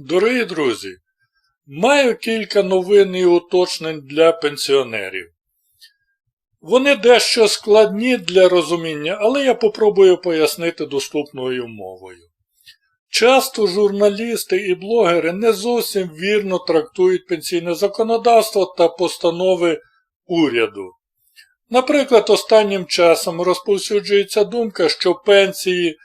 Дорогі друзі, маю кілька новин і уточнень для пенсіонерів. Вони дещо складні для розуміння, але я попробую пояснити доступною мовою. Часто журналісти і блогери не зовсім вірно трактують пенсійне законодавство та постанови уряду. Наприклад, останнім часом розповсюджується думка, що пенсії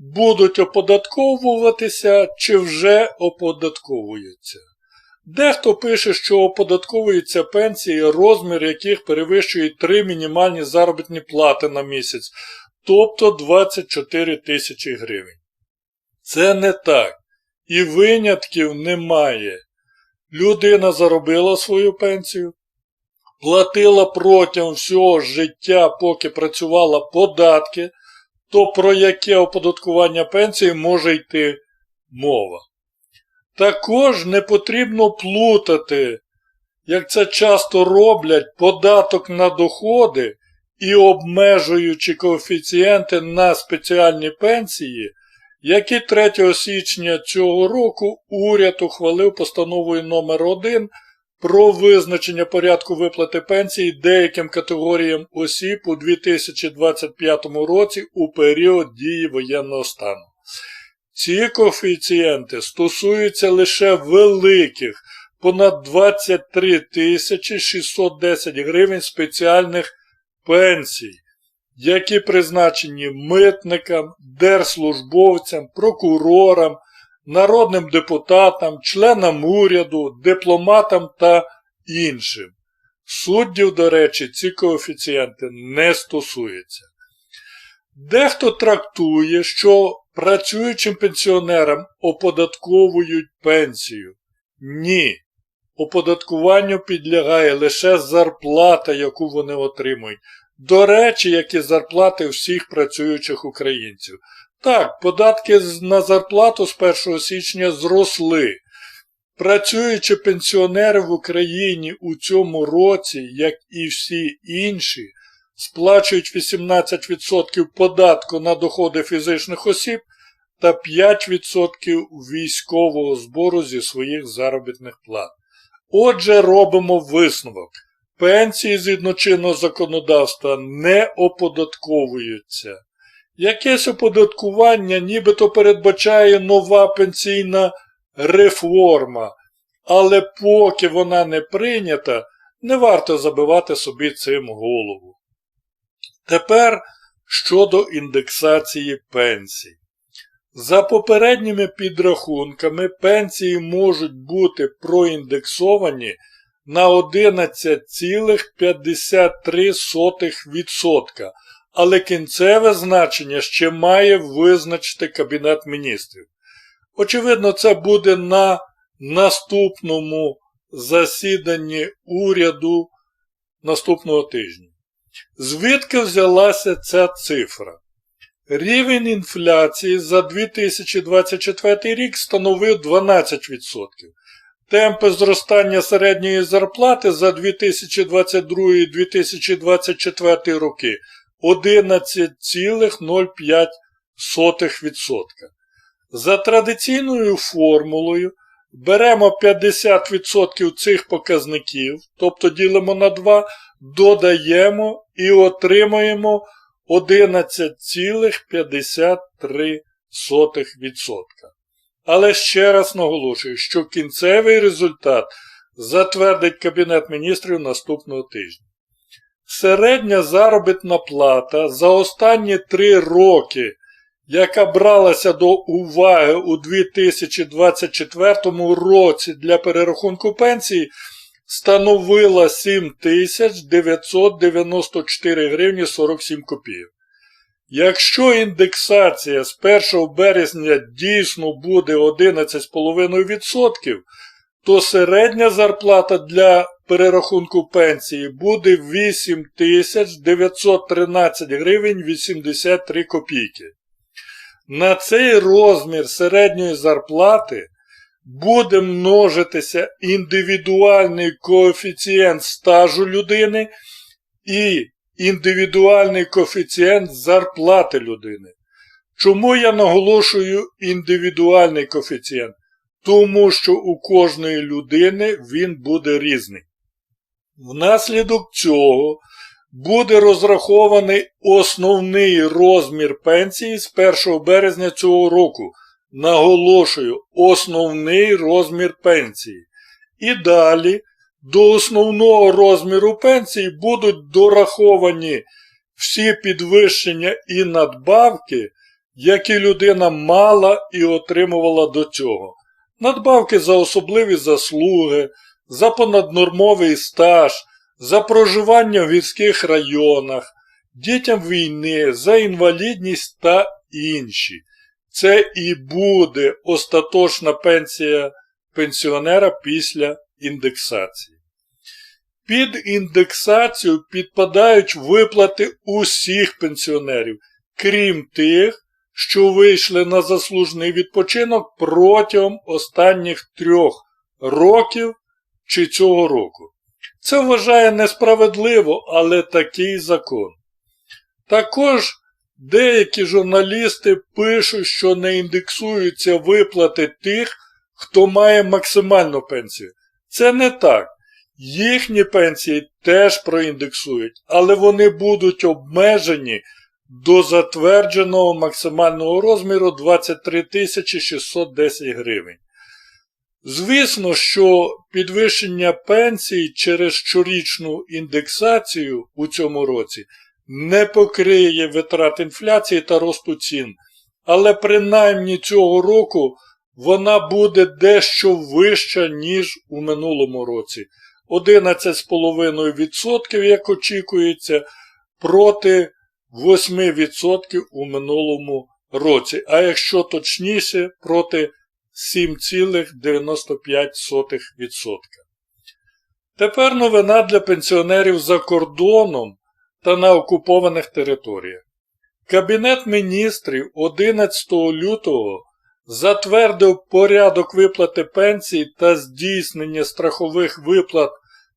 будуть оподатковуватися чи вже оподатковуються. Дехто пише, що оподатковуються пенсії, розмір яких перевищує 3 мінімальні заробітні плати на місяць, тобто 24 тисячі гривень. Це не так. І винятків немає. Людина заробила свою пенсію, платила протягом всього життя, поки працювала податки, то про яке оподаткування пенсії може йти мова. Також не потрібно плутати, як це часто роблять, податок на доходи і обмежуючи коефіцієнти на спеціальні пенсії, які 3 січня цього року уряд ухвалив постановою номер 1 про визначення порядку виплати пенсії деяким категоріям осіб у 2025 році у період дії воєнного стану. Ці коефіцієнти стосуються лише великих, понад 23 тисячі 610 гривень спеціальних пенсій, які призначені митникам, держслужбовцям, прокурорам, народним депутатам, членам уряду, дипломатам та іншим. Суддів, до речі, ці коефіцієнти не стосуються. Дехто трактує, що працюючим пенсіонерам оподатковують пенсію. Ні. Оподаткуванню підлягає лише зарплата, яку вони отримують. До речі, як і зарплати всіх працюючих українців. Так, податки на зарплату з 1 січня зросли. Працюючи пенсіонери в Україні у цьому році, як і всі інші, сплачують 18% податку на доходи фізичних осіб та 5% військового збору зі своїх заробітних плат. Отже, робимо висновок. Пенсії згідно чинного законодавства не оподатковуються. Якесь оподаткування нібито передбачає нова пенсійна реформа, але поки вона не прийнята, не варто забивати собі цим голову. Тепер щодо індексації пенсій. За попередніми підрахунками, пенсії можуть бути проіндексовані на 11,53%, але кінцеве значення ще має визначити Кабінет міністрів. Очевидно, це буде на наступному засіданні уряду наступного тижня. Звідки взялася ця цифра? Рівень інфляції за 2024 рік становив 12%. Темпи зростання середньої зарплати за 2022-2024 роки 11,05%. За традиційною формулою беремо 50% цих показників, тобто ділимо на 2, додаємо і отримаємо 11,53%. Але ще раз наголошую, що кінцевий результат затвердить Кабінет міністрів наступного тижня. Середня заробітна плата за останні три роки, яка бралася до уваги у 2024 році для перерахунку пенсії, становила 7994 гривні 47 копійок. Якщо індексація з 1 березня дійсно буде 11,5%, то середня зарплата для перерахунку пенсії буде 8913 гривень 83 копійки. На цей розмір середньої зарплати буде множитися індивідуальний коефіцієнт стажу людини і індивідуальний коефіцієнт зарплати людини. Чому я наголошую індивідуальний коефіцієнт? тому що у кожної людини він буде різний. Внаслідок цього буде розрахований основний розмір пенсії з 1 березня цього року. Наголошую, основний розмір пенсії. І далі до основного розміру пенсії будуть дораховані всі підвищення і надбавки, які людина мала і отримувала до цього. Надбавки за особливі заслуги, за понаднормовий стаж, за проживання в гірських районах, дітям війни, за інвалідність та інші. Це і буде остаточна пенсія пенсіонера після індексації. Під індексацію підпадають виплати усіх пенсіонерів, крім тих, що вийшли на заслужений відпочинок протягом останніх трьох років чи цього року. Це вважає несправедливо, але такий закон. Також деякі журналісти пишуть, що не індексуються виплати тих, хто має максимальну пенсію. Це не так. Їхні пенсії теж проіндексують, але вони будуть обмежені до затвердженого максимального розміру 23 610 гривень. Звісно, що підвищення пенсій через щорічну індексацію у цьому році не покриє витрат інфляції та росту цін, але принаймні цього року вона буде дещо вища, ніж у минулому році. 11,5%, як очікується, проти 8% у минулому році, а якщо точніше, проти 7,95%. Тепер новина для пенсіонерів за кордоном та на окупованих територіях. Кабінет міністрів 11 лютого затвердив порядок виплати пенсій та здійснення страхових виплат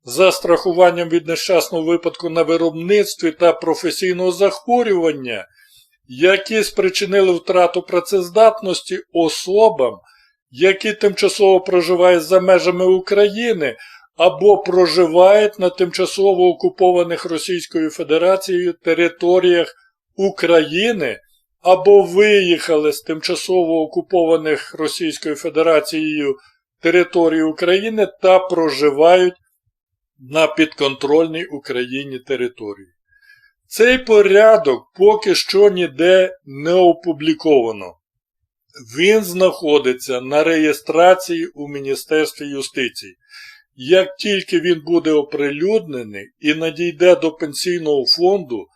за страхуванням від нещасного випадку на виробництві та професійного захворювання, які спричинили втрату працездатності особам, які тимчасово проживають за межами України або проживають на тимчасово окупованих Російською Федерацією територіях України або виїхали з тимчасово окупованих Російською Федерацією території України та проживають на підконтрольній Україні території. Цей порядок поки що ніде не опубліковано. Він знаходиться на реєстрації у Міністерстві юстиції. Як тільки він буде оприлюднений і надійде до пенсійного фонду,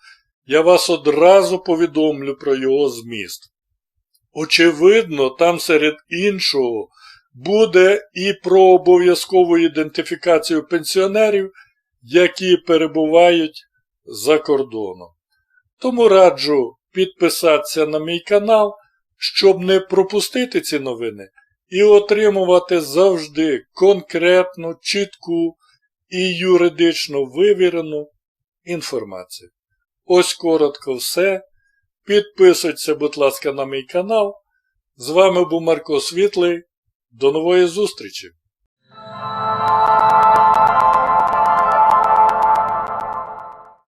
я вас одразу повідомлю про його зміст. Очевидно, там серед іншого буде і про обов'язкову ідентифікацію пенсіонерів, які перебувають за кордоном. Тому раджу підписатися на мій канал, щоб не пропустити ці новини і отримувати завжди конкретну, чітку і юридично вивірену інформацію. Ось коротко все. Підписуйтеся, будь ласка, на мій канал. З вами був Марко Світлий. До нової зустрічі!